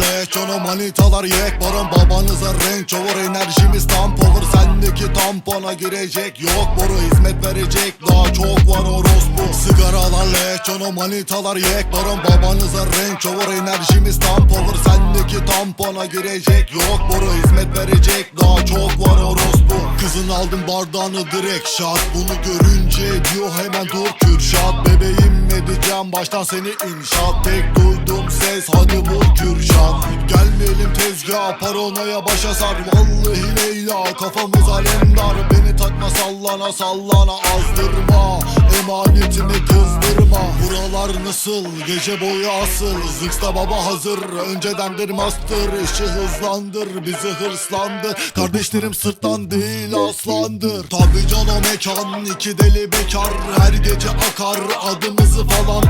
Lekçonu manitalar yek. Baron babanıza renk çoğur Enerjimiz tam power Sendeki tampona girecek Yok boru hizmet verecek. Daha çok var orospu. Sigaralar lekçonu manitalar yek. Baron babanıza renk çoğur Enerjimiz tam power Sendeki tampona girecek Yok boru hizmet verecek. Daha çok var orospu. Kızın aldım bardağını direkt. Şat Bunu görünce diyor hemen dur. Kürşat Bebeğim ne diyeceğim? Baştan seni inşaat. Tek duydum ses hadi vur Kürşat Gelmeyelim tezgaha paranoya başa sar Vallahi Leyla kafamız alemdar. Beni takma sallana sallana azdırma. Emanetimi kızdırma. Buralar nasıl? Gece boyu asıl. Zıksta baba hazır. Öncedendir master İşi hızlandır bizi hırslandır. Kardeşlerim sırttan değil aslandır. Tabi can o mekan iki deli bekar. Her gece akar adımızı falan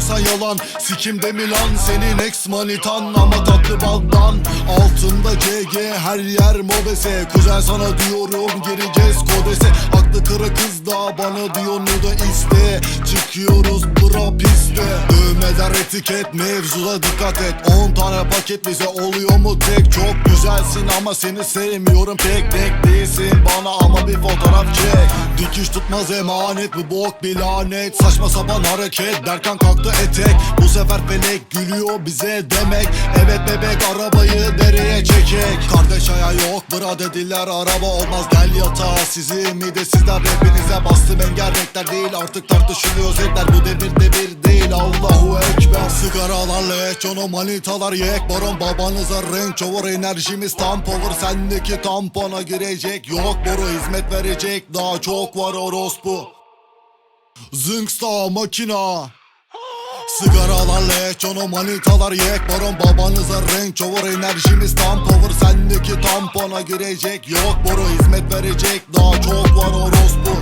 Bilmiyorsan yalan. Sikimde Milan Senin ex manitan? Ama tatlı baldan. Altında GG her yer mobese. Kuzen sana diyorum gireceğiz kodese. Aklı kara kız da bana diyor ne da iste? Çıkıyoruz bura piste Dövmeler etiket mevzuda dikkat et. 10 tane paket bize oluyor mu? Tek Çok güzelsin ama seni sevmiyorum. Pek Denk değilsin bana ama bir fotoğraf çek. Dikiş tutmaz emanet bu bok bir lanet. Saçma sapan hareket derken kalktı etek. Bu sefer felek gülüyor bize demek. Evet bebek arabayı dereye çekek. Kardeş aya yok bra dediler araba. Olmaz gel yatağa. Sizi midesizler hepinize bastım. Engel renkler değil Artık tartışılıyor. Zevkler bu devir devir değil Allahu Ekber Sigaralarla ekşono manitalar yek. Baron babanıza renk çoğur enerjimiz tam power Sendeki tampona girecek yok boru hizmet verecek. Daha çok var orospu. Zınksta makina. Sigaralarla ekşono manitalar yek. Baron babanıza renk çoğur enerjimiz tam power Sendeki tampona girecek yok boru hizmet verecek. Daha çok var orospu